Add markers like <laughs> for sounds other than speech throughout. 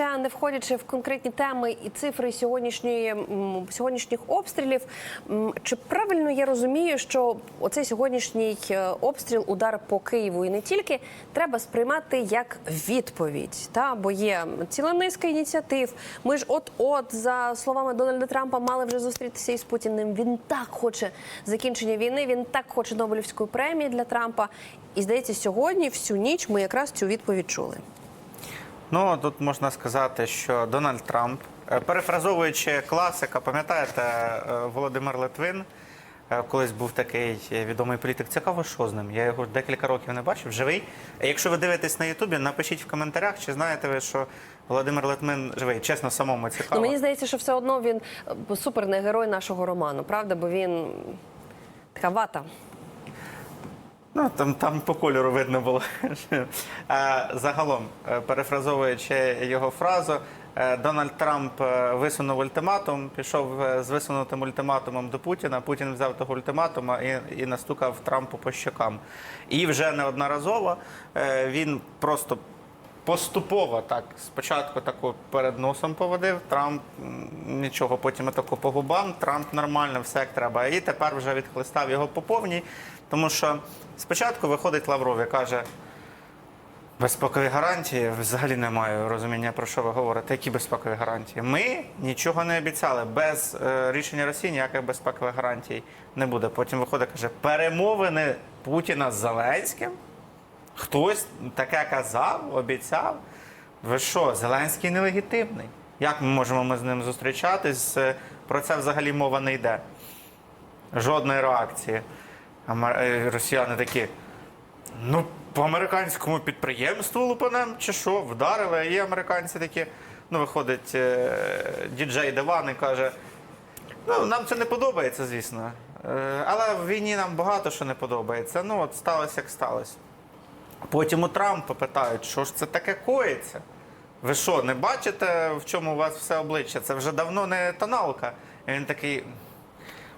ще не входячи в конкретні теми і цифри сьогоднішньої сьогоднішніх обстрілів, чи правильно я розумію, що оцей сьогоднішній е, обстріл, удар по Києву і не тільки треба сприймати як відповідь, та бо є ціла низка ініціатив. Ми ж от, от за словами Дональда Трампа, мали вже зустрітися із Путіним. Він так хоче закінчення війни. Він так хоче Нобелівської премії для Трампа. І здається, сьогодні всю ніч ми якраз цю відповідь чули. Ну тут можна сказати, що Дональд Трамп, е, перефразовуючи класика, пам'ятаєте, е, Володимир Литвин. е, Колись був такий відомий політик. Цікаво, що з ним. Я його декілька років не бачив. Живий. Якщо ви дивитесь на Ютубі, напишіть в коментарях, чи знаєте ви, що Володимир Литвин живий. Чесно, самому цікаво. Ну, мені здається, що все одно він супер не герой нашого роману, правда? Бо він така вата. Ну, там, там по кольору видно було. <laughs> а, Загалом, е, перефразовуючи його фразу, е, Дональд Трамп е, висунув ультиматум, пішов з висунутим ультиматумом до Путіна. Путін взяв того ультиматума і, і настукав Трампу по щокам. І вже неодноразово він просто поступово так спочатку таку перед носом поводив. Трамп нічого, потім таку по губам. Трамп нормально, все як треба. І тепер вже відхлистав його по повній. Тому що спочатку виходить Лавров і каже. Безпекові гарантії взагалі не маю розуміння про що ви говорите. Які безпекові гарантії? Ми нічого не обіцяли. Без е, рішення Росії ніяких безпекових гарантій не буде. Потім виходить, каже, перемовини Путіна з Зеленським. Хтось таке казав, обіцяв. Ви що, Зеленський нелегітимний? Як ми можемо ми з ним зустрічатись? Е, Про це взагалі мова не йде. Жодної реакції. А е, росіяни такі. Ну, по американському підприємству лупанем чи що, вдарили. І американці такі. Ну, виходить е, діджей Деван і каже: ну, нам це не подобається, звісно. Але в війні нам багато що не подобається. Ну, от сталося, як сталося. Потім у Трампа питають, що ж це таке коїться? Ви що, не бачите, в чому у вас все обличчя? Це вже давно не тоналка. І він такий.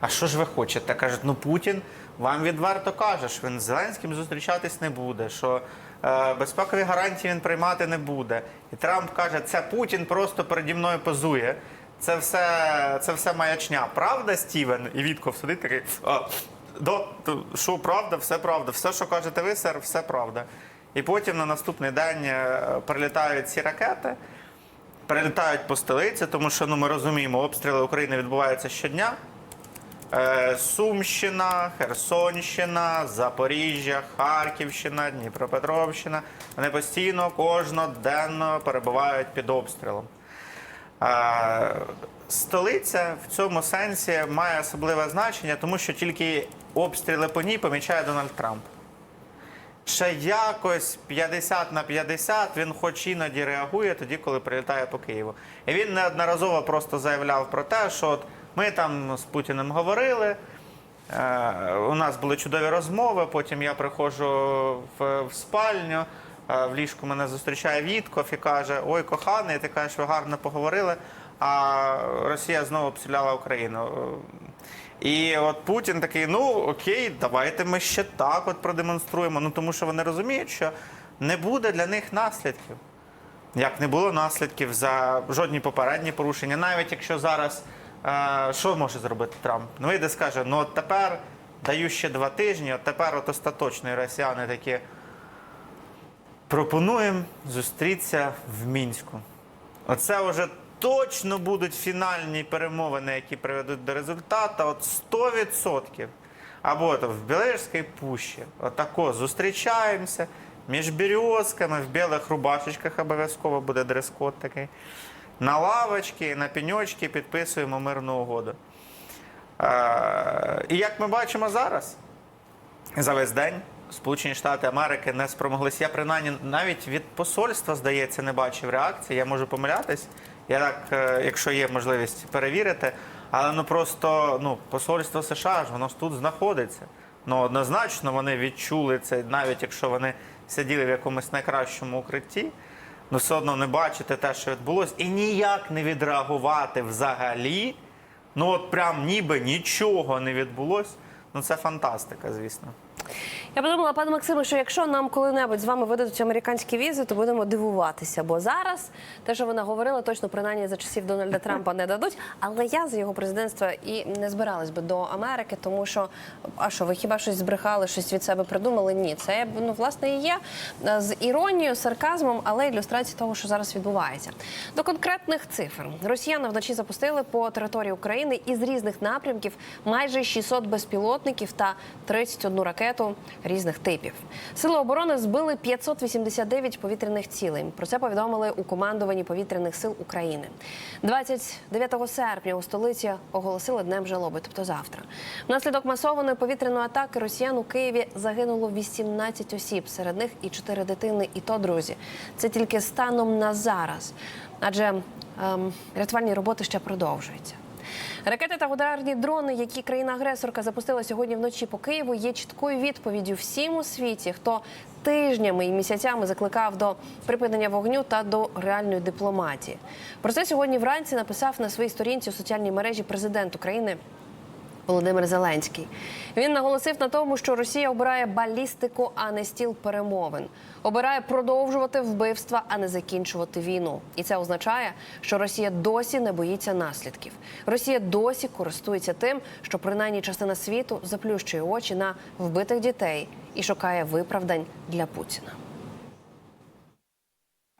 А що ж ви хочете? Кажуть, ну Путін вам відверто каже, що він з Зеленським зустрічатись не буде, що е, безпекові гарантії він приймати не буде. І Трамп каже, це Путін просто переді мною позує. Це все, це все маячня. Правда, Стівен? І Вітков сидить такий. Да, що правда, все правда. Все, що кажете ви, сер, все правда. І потім на наступний день е, прилітають ці ракети перелітають по столиці, тому що ну ми розуміємо, обстріли України відбуваються щодня. Е, Сумщина, Херсонщина, Запоріжжя, Харківщина, Дніпропетровщина. Вони постійно кожноденно перебувають під обстрілом. Е, Столиця в цьому сенсі має особливе значення, тому що тільки обстріли по ній помічає Дональд Трамп. Ще якось 50 на 50 він хоч іноді реагує тоді, коли прилітає по Києву. І він неодноразово просто заявляв про те, що от ми там з Путіним говорили. е, У нас були чудові розмови. Потім я приходжу в, в спальню. е, В ліжку мене зустрічає Вітков і каже: Ой, коханий, ти кажеш, ви гарно поговорили. А Росія знову обстріляла Україну. І от Путін такий: ну окей, давайте ми ще так от продемонструємо. Ну тому що вони розуміють, що не буде для них наслідків. Як не було наслідків за жодні попередні порушення, навіть якщо зараз е, що може зробити Трамп? Ну вийде скаже, ну от тепер даю ще два тижні, от тепер от остаточно і росіяни такі. Пропонуємо зустрітися в мінську. Оце вже точно будуть фінальні перемовини, які приведуть до результату. От 100%. Або от в Білорусській пущі. Отако зустрічаємося між березками, в білих рубашечках обов'язково буде дрес-код такий. На лавочки, на пеньочки підписуємо мирну угоду. І як ми бачимо зараз, за весь день Сполучені Штати Америки не спромоглися. Я принаймні навіть від посольства, здається, не бачив реакції. Я можу помилятись. Я так, е, якщо є можливість перевірити, але ну просто ну посольство США ж воно ж тут знаходиться. Ну однозначно вони відчули це, навіть якщо вони сиділи в якомусь найкращому укритті. Ну, все одно не бачити те, що відбулося, і ніяк не відреагувати взагалі. Ну, от прям ніби нічого не відбулося. Ну, це фантастика, звісно. Я подумала, пане Максиме, що якщо нам коли-небудь з вами видадуть американські візи, то будемо дивуватися. Бо зараз те, що вона говорила, точно принаймні за часів Дональда Трампа не дадуть. Але я з його президентства і не збиралась би до Америки, тому що а що, ви хіба щось збрехали, щось від себе придумали? Ні, це ну власне і є е, з іронією, сарказмом, але ілюстрації того, що зараз відбувається. До конкретних цифр росіяни вночі запустили по території України із різних напрямків майже 600 безпілотників та 31 ракету різних типів. Сили оборони збили 589 повітряних цілей. Про це повідомили у командуванні повітряних сил України. 29 серпня у столиці оголосили днем жалоби, тобто завтра. Внаслідок масованої повітряної атаки росіян у Києві загинуло 18 осіб, серед них і 4 дитини. І то друзі, це тільки станом на зараз, адже ем, рятувальні роботи ще продовжуються. Ракети та ударні дрони, які країна-агресорка запустила сьогодні вночі по Києву, є чіткою відповіддю всім у світі, хто тижнями і місяцями закликав до припинення вогню та до реальної дипломатії. Про це сьогодні вранці написав на своїй сторінці у соціальній мережі президент України. Володимир Зеленський він наголосив на тому, що Росія обирає балістику, а не стіл перемовин. Обирає продовжувати вбивства, а не закінчувати війну. І це означає, що Росія досі не боїться наслідків. Росія досі користується тим, що принаймні частина світу заплющує очі на вбитих дітей і шукає виправдань для Путіна.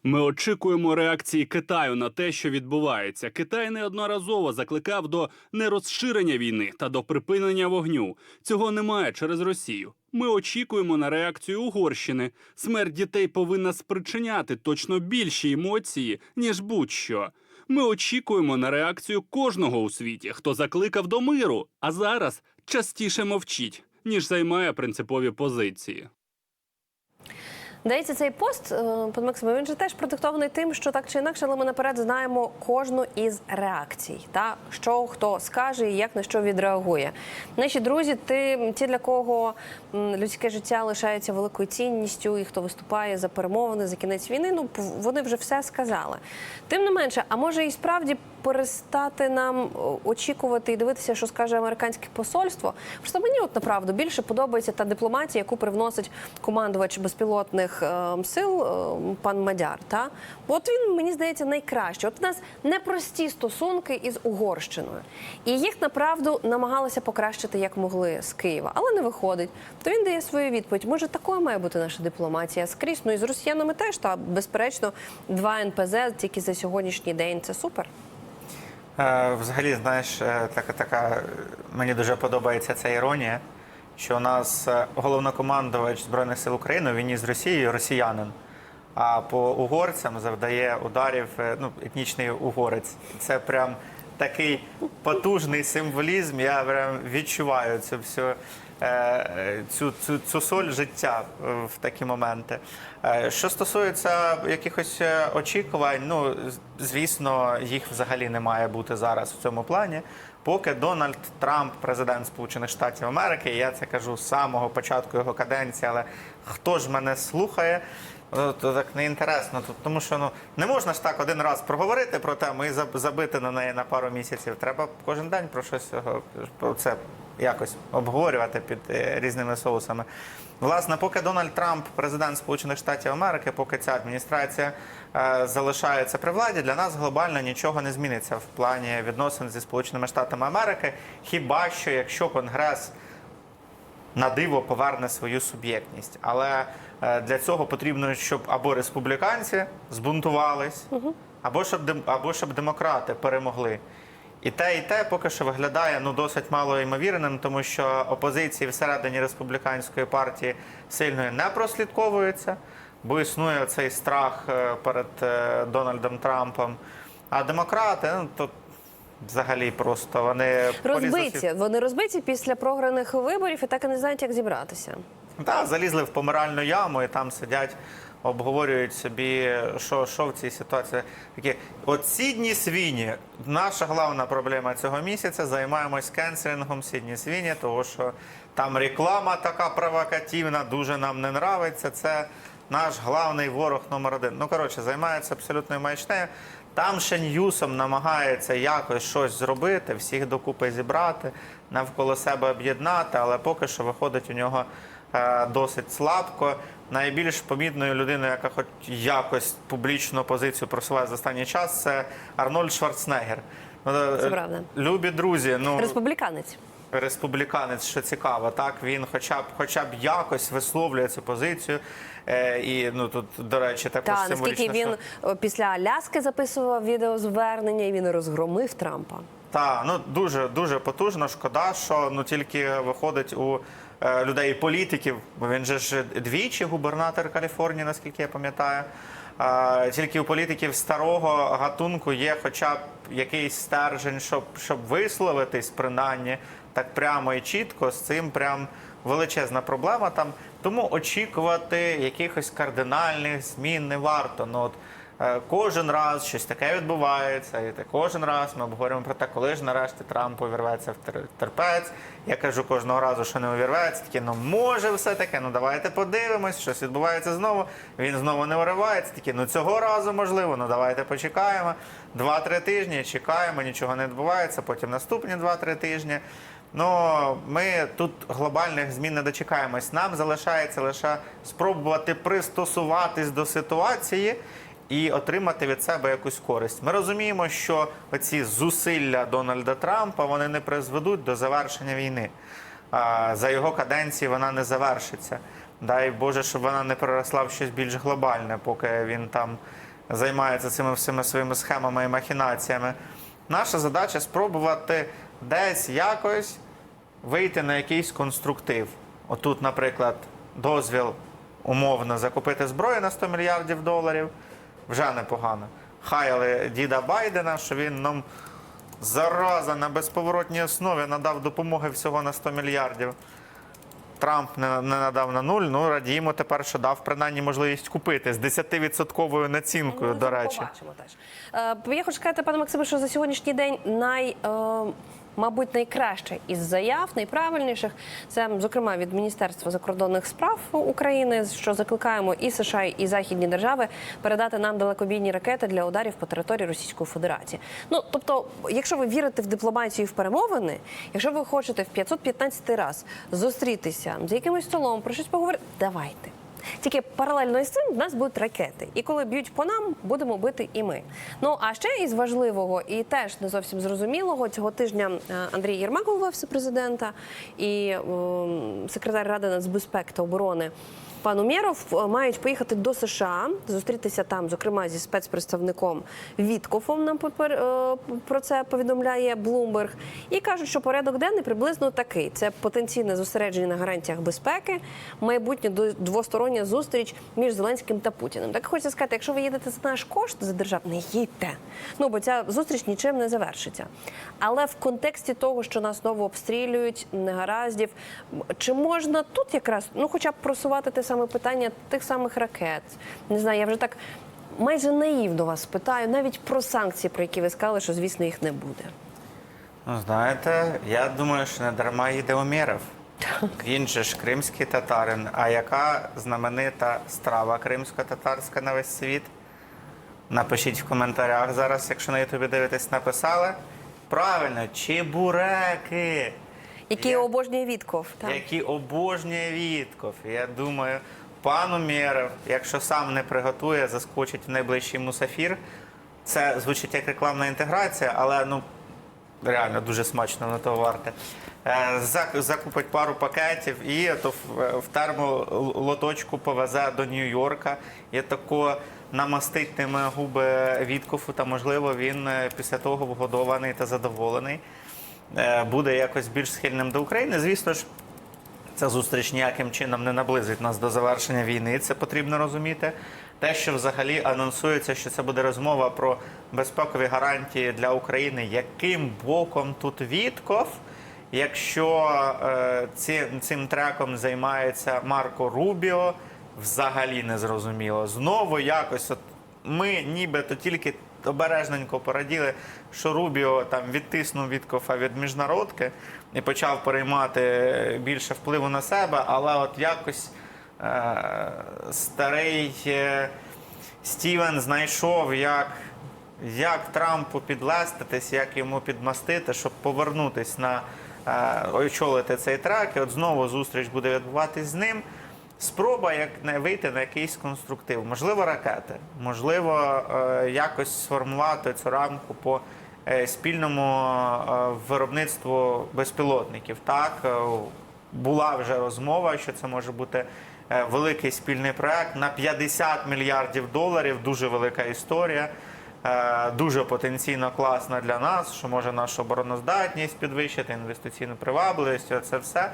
Ми очікуємо реакції Китаю на те, що відбувається. Китай неодноразово закликав до нерозширення війни та до припинення вогню. Цього немає через Росію. Ми очікуємо на реакцію Угорщини. Смерть дітей повинна спричиняти точно більші емоції ніж будь-що. Ми очікуємо на реакцію кожного у світі, хто закликав до миру, а зараз частіше мовчить, ніж займає принципові позиції. Здається, цей пост, е, пан Максим, він же теж продиктований тим, що так чи інакше, але ми наперед знаємо кожну із реакцій, та що хто скаже і як на що відреагує. Наші друзі, ти ті, для кого людське життя лишається великою цінністю, і хто виступає за перемовини за кінець війни, ну вони вже все сказали. Тим не менше, а може і справді перестати нам очікувати і дивитися, що скаже американське посольство. Просто мені, от направду, більше подобається та дипломатія, яку привносить командувач безпілотних е, сил е, пан Мадяр. Та от він мені здається найкраще. От у нас непрості стосунки із Угорщиною, і їх направду намагалися покращити як могли з Києва, але не виходить. То він дає свою відповідь. Може, такою має бути наша дипломатія скрізь. Ну і з росіянами теж та безперечно, два НПЗ тільки за сьогоднішній день. Це супер. Е, Взагалі, знаєш, така, така мені дуже подобається ця іронія, що у нас е, головнокомандувач Збройних сил України в війні з Росією росіянин, а по угорцям завдає ударів е, ну, етнічний угорець. Це прям такий потужний символізм. Я прям відчуваю цю всю. е, Цю, цю, цю соль життя в такі моменти. Що стосується якихось очікувань, ну звісно, їх взагалі не має бути зараз в цьому плані. Поки Дональд Трамп, президент Сполучених Штатів Америки, я це кажу з самого початку його каденції, але хто ж мене слухає? Ну, то так не інтересно. Тут- Тому що ну не можна ж так один раз проговорити про тему і забити на неї на пару місяців. Треба кожен день про щось е, про це якось обговорювати під е, різними соусами. Власне, поки Дональд Трамп, президент Сполучених Штатів Америки, поки ця адміністрація е, залишається при владі, для нас глобально нічого не зміниться в плані відносин зі Сполученими Штатами Америки. Хіба що якщо Конгрес на диво поверне свою суб'єктність. Але е, для цього потрібно, щоб або республіканці збунтувались, або щоб або щоб демократи перемогли. І те, і те поки що виглядає ну досить мало ймовірним, тому що опозиції всередині республіканської партії сильної не прослідковується, бо існує цей страх е, перед е, Дональдом Трампом. А демократи, ну то взагалі просто вони полізли всі- Розбиті. Вони розбиті після програних виборів і так і не знають, як зібратися. Так, залізли в помиральну яму і там сидять, обговорюють собі, що, що в цій ситуації. Такі, от Сідні Свіні, наша головна проблема цього місяця, займаємось кенселінгом Сідні Свіні, тому що там реклама така провокативна, дуже нам не нравиться. Це наш главний ворог номер один. Ну, коротше, займаються абсолютною маячнею. Там ще Ньюсом намагається якось щось зробити, всіх докупи зібрати, навколо себе об'єднати, але поки що виходить у нього е, досить слабко. Найбільш помітною людиною, яка хоч якось публічну позицію просуває за останній час, це Арнольд Шварценеггер. Ну, е, Це правда. Любі друзі, ну Республіканець. Республіканець, що цікаво, так він хоча б хоча б якось висловлює цю позицію. Е, і ну тут, до речі, також Та наскільки він що... е, після Аляски записував відеозвернення, і він розгромив Трампа. Так, ну дуже дуже потужно. Шкода, що ну тільки виходить у е, людей політиків, бо він же ж двічі губернатор Каліфорнії, наскільки я пам'ятаю. Е, тільки у політиків старого гатунку є хоча б якийсь стержень, щоб, щоб висловитись, принаймні, так прямо і чітко. З цим прям величезна проблема там. Тому очікувати якихось кардинальних змін не варто. Ну от Е, Кожен раз щось таке відбувається, і кожен раз ми обговорюємо про те, коли ж нарешті Трамп увірветься в терпець. Я кажу кожного разу, що не увірветься. Такі, ну може все таке, ну давайте подивимось, щось відбувається знову. Він знову не уривається. Такі, ну цього разу можливо, ну давайте почекаємо. Два-три тижні чекаємо, нічого не відбувається. Потім наступні два-три тижні. Ну, ми тут глобальних змін не дочекаємось. Нам залишається лише спробувати пристосуватись до ситуації і отримати від себе якусь користь. Ми розуміємо, що оці зусилля Дональда Трампа вони не призведуть до завершення війни. За його каденції вона не завершиться. Дай Боже, щоб вона не переросла в щось більш глобальне, поки він там займається цими всіми своїми схемами і махінаціями. Наша задача спробувати десь якось вийти на якийсь конструктив. Отут, наприклад, дозвіл умовно закупити зброю на 100 мільярдів доларів. Вже непогано. Хаяли діда Байдена, що він нам зараза на безповоротній основі надав допомоги всього на 100 мільярдів. Трамп не, не надав на нуль. Ну радіємо тепер, що дав принаймні можливість купити з 10% націнкою, Ну, до речі. Побачимо теж. Е, Я хочу сказати, пане Максиме, що за сьогоднішній день най. е, Мабуть, найкраще із заяв, найправильніших, це зокрема від Міністерства закордонних справ України, що закликаємо і США, і західні держави передати нам далекобійні ракети для ударів по території Російської Федерації. Ну тобто, якщо ви вірите в дипломатію і в перемовини, якщо ви хочете в 515 раз зустрітися за якимось столом, про щось поговорити, давайте. Тільки паралельно із цим в нас будуть ракети. І коли б'ють по нам, будемо бити і ми. Ну а ще із важливого і теж не зовсім зрозумілого цього тижня е, Андрій Єрмак, голова Офісу президента, і о, секретар Ради нацбезпеки та оборони. Пан Умєров е, мають поїхати до США, зустрітися там, зокрема зі спецпредставником Віткофом. Нам попер- е, про це повідомляє Блумберг. І кажуть, що порядок денний приблизно такий: це потенційне зосередження на гарантіях безпеки, майбутня до- двостороння зустріч між Зеленським та Путіним. Так хочеться сказати, якщо ви їдете за наш кошт за держав, не їдьте. Ну бо ця зустріч нічим не завершиться. Але в контексті того, що нас знову обстрілюють, негараздів, чи можна тут якраз ну, хоча б просувати те саме питання тих самих ракет? Не знаю, я вже так майже наївно вас питаю, навіть про санкції, про які ви сказали, що звісно їх не буде. Ну, знаєте, я думаю, що не дарма їде Умєров. Він же ж кримський татарин. А яка знаменита страва кримсько-татарська на весь світ? Напишіть в коментарях зараз, якщо на Ютубі дивитесь, написали. Правильно, чебуреки, Які Я- обожнює Вітков. Так. які обожнює Вітков. Я думаю, пан Умєров, якщо сам не приготує, заскочить в найближчий мусафір. Це звучить як рекламна інтеграція, але ну реально дуже смачно на того варте. Е, зак- Закупить пару пакетів і то в, в термолоточку повезе до Нью-Йорка і тако намастить ними губи Віткофу, та можливо він е, після того вгодований та задоволений. Е, Буде якось більш схильним до України. Звісно ж, Ця зустріч ніяким чином не наблизить нас до завершення війни. Це потрібно розуміти. Те, що взагалі анонсується, що це буде розмова про безпекові гарантії для України, яким боком тут Вітков, якщо е, ці, цим треком займається Марко Рубіо, взагалі не зрозуміло. Знову якось от ми нібито тільки обережненько пораділи, що Рубіо там відтиснув Віткофа від міжнародки і почав переймати більше впливу на себе, але от якось е, старий е, Стівен знайшов, як, як Трампу підлеститись, як йому підмастити, щоб повернутись на е, очолити цей трек. І от знову зустріч буде відбуватись з ним. Спроба як не вийти на якийсь конструктив, можливо, ракети, можливо, е, якось сформувати цю рамку по е, спільному е, виробництву безпілотників. Так була вже розмова, що це може бути великий спільний проект на 50 мільярдів доларів. Дуже велика історія. Дуже потенційно класна для нас, що може нашу обороноздатність підвищити, інвестиційну привабливість. Це все.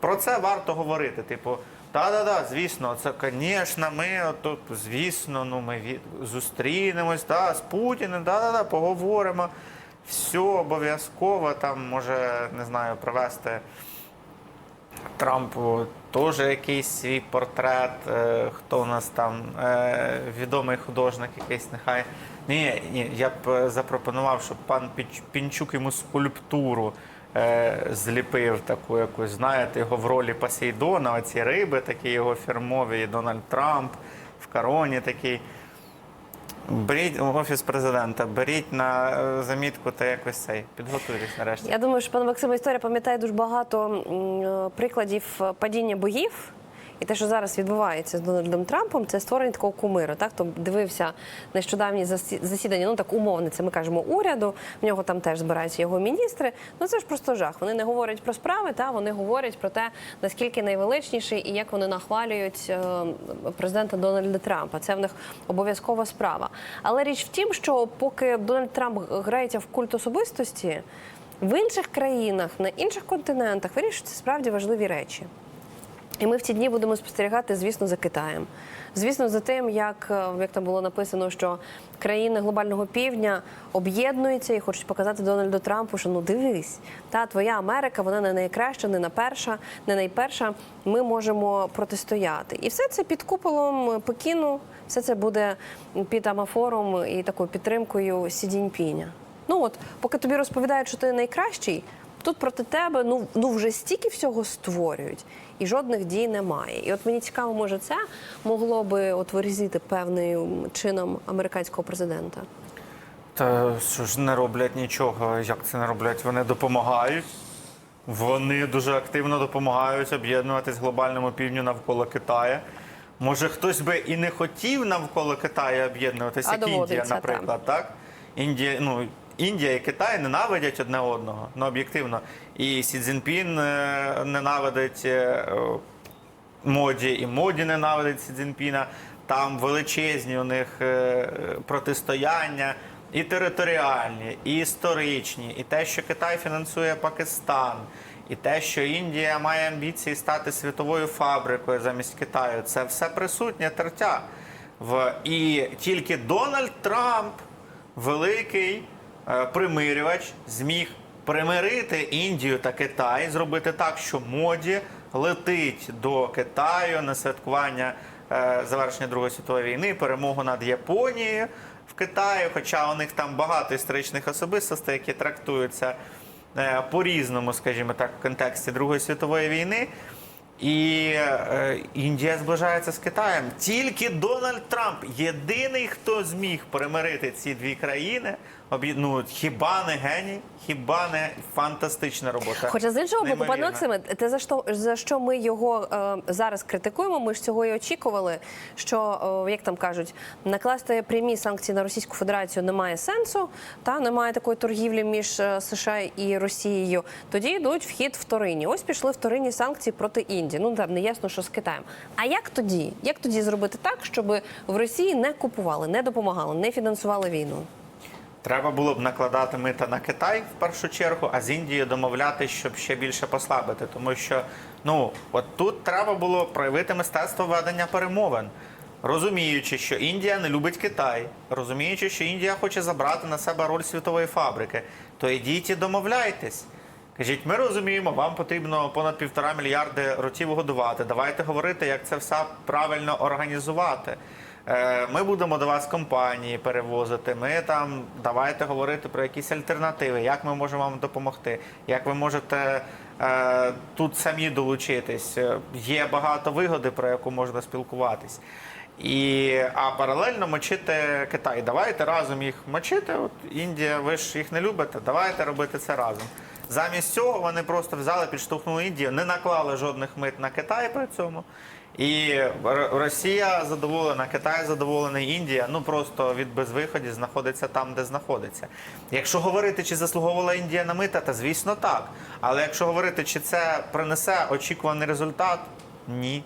Про це варто говорити. Типу, та-да-да, звісно, це, звісно, ми тут, звісно, ну ми від- зустрінемось та, з Путіним, да-да-да, поговоримо. Все обов'язково там може, не знаю, провести Трампу теж якийсь свій портрет. Е, хто у нас там е, відомий художник, якийсь нехай. Ні, ні, я б е, запропонував, щоб пан Пінчук йому скульптуру зліпив таку якусь, знаєте, його в ролі Посейдона, оці риби, такі його фірмові, і Дональд Трамп в короні такий. Беріть офіс президента, беріть на е, замітку та якось цей. Підготуйтесь нарешті. Я думаю, що пан Максим історія пам'ятає дуже багато е, прикладів падіння боїв. І те, що зараз відбувається з Дональдом Трампом, це створення такого кумиру. Так, хто дивився нещодавні засі- засідання, ну так умовне, це ми кажемо уряду. В нього там теж збираються його міністри. Ну це ж просто жах. Вони не говорять про справи, та вони говорять про те, наскільки найвеличніший і як вони нахвалюють е, президента Дональда Трампа. Це в них обов'язкова справа. Але річ в тім, що поки Дональд Трамп грається в культ особистості, в інших країнах, на інших континентах вирішуються справді важливі речі. І ми в ці дні будемо спостерігати, звісно, за Китаєм. Звісно, за тим, як, е, як там було написано, що країни глобального півдня об'єднуються і хочуть показати Дональду Трампу, що ну дивись, та твоя Америка, вона не найкраща, не на перша, не найперша. Ми можемо протистояти. І все це під куполом Пекіну, все це буде під амафором і такою підтримкою Сі Цзіньпіня. Ну от, поки тобі розповідають, що ти найкращий, Тут проти тебе ну, ну вже стільки всього створюють, і жодних дій немає. І от мені цікаво, може, це могло би от вирізити певним чином американського президента. Та що ж не роблять нічого. Як це не роблять? Вони допомагають. Вони дуже активно допомагають об'єднуватись глобальному півдню навколо Китаю. Може, хтось би і не хотів навколо Китаю об'єднуватися, як Індія, наприклад, так? Індія, ну, Індія і Китай ненавидять одне одного, ну об'єктивно. І Сі Цзіньпін е, ненавидить е, моді, і моді ненавидить Сі Цзіньпіна. Там величезні у них е, протистояння і територіальні, і історичні, і те, що Китай фінансує Пакистан, і те, що Індія має амбіції стати світовою фабрикою замість Китаю. Це все присутнє тертя. І тільки Дональд Трамп, великий примирювач, зміг примирити Індію та Китай, зробити так, що моді летить до Китаю на святкування е, завершення Другої світової війни, перемогу над Японією в Китаї. Хоча у них там багато історичних особистостей, які трактуються е, по-різному, скажімо так, в контексті Другої світової війни. І е, Індія зближається з Китаєм. Тільки Дональд Трамп єдиний, хто зміг примирити ці дві країни. Ну, хіба не геній, хіба не фантастична робота. Хоча з іншого боку, пане. Максиме, те за що за що ми його е, зараз критикуємо? Ми ж цього і очікували. Що е, як там кажуть, накласти прямі санкції на Російську Федерацію немає сенсу, та немає такої торгівлі між е, США і Росією. Тоді йдуть в хід вторинні. Ось пішли вторинні санкції проти Індії. Ну там не ясно, що з Китаєм. А як тоді? Як тоді зробити так, щоб в Росії не купували, не допомагали, не фінансували війну? Треба було б накладати мита на Китай в першу чергу, а з Індією домовляти, щоб ще більше послабити. Тому що ну от тут треба було проявити мистецтво ведення перемовин. Розуміючи, що Індія не любить Китай, розуміючи, що Індія хоче забрати на себе роль світової фабрики, то йдіть і домовляйтесь. Кажіть, ми розуміємо, вам потрібно понад півтора мільярди ротів годувати. Давайте говорити, як це все правильно організувати. Е, Ми будемо до вас компанії перевозити. Ми там давайте говорити про якісь альтернативи, як ми можемо вам допомогти, як ви можете е, тут самі долучитись. Е, Є багато вигоди, про яку можна спілкуватись. І, а паралельно мочити Китай. Давайте разом їх мочити. От Індія, ви ж їх не любите. Давайте робити це разом. Замість цього вони просто взяли, підштовхнули Індію, не наклали жодних мит на Китай при цьому. І Росія задоволена, Китай задоволений, Індія ну просто від безвиході знаходиться там, де знаходиться. Якщо говорити, чи заслуговувала Індія на мита, то звісно так. Але якщо говорити, чи це принесе очікуваний результат, ні.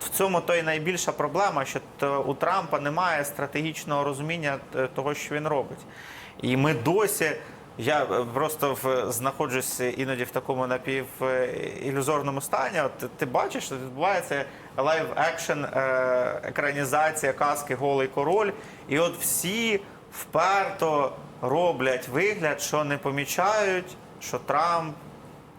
В цьому то й найбільша проблема, що у Трампа немає стратегічного розуміння е, того, що він робить. І ми досі. Я е, просто в, знаходжусь іноді в такому напівілюзорному стані. От ти- бачиш, що відбувається лайв екшн екранізація казки Голий король. І от всі вперто роблять вигляд, що не помічають, що Трамп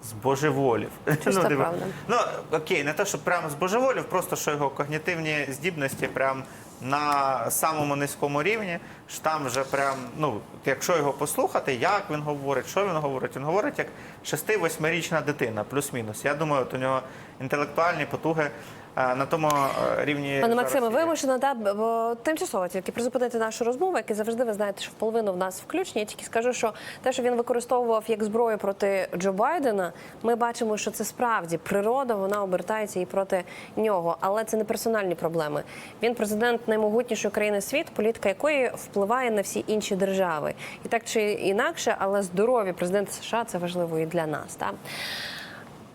збожеволів. Чиста диви- правда. Ну окей, не те, що прямо збожеволів, просто що його когнітивні здібності прям на самому низькому рівні. Що там вже прям, ну, якщо його послухати, як він говорить, що він говорить, він говорить як 6-8-річна дитина, плюс-мінус. Я думаю, от у нього інтелектуальні потуги на тому е, рівні. Пане Максиме, є. вимушена да, бо тимчасово тільки призупинити нашу розмову, як і завжди ви знаєте, що в половину в нас включені. Я тільки скажу, що те, що він використовував як зброю проти Джо Байдена, ми бачимо, що це справді природа, вона обертається і проти нього. Але це не персональні проблеми. Він президент наймогутнішої країни світу, політика якої впливає на всі інші держави. І так чи інакше, але здоров'я президента США це важливо і для нас. Так?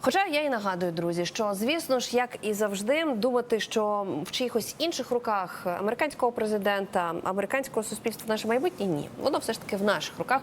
Хоча я і нагадую, друзі, що звісно ж, як і завжди, думати, що в чиїхось інших руках американського президента, американського суспільства наше майбутнє ні, воно все ж таки в наших руках.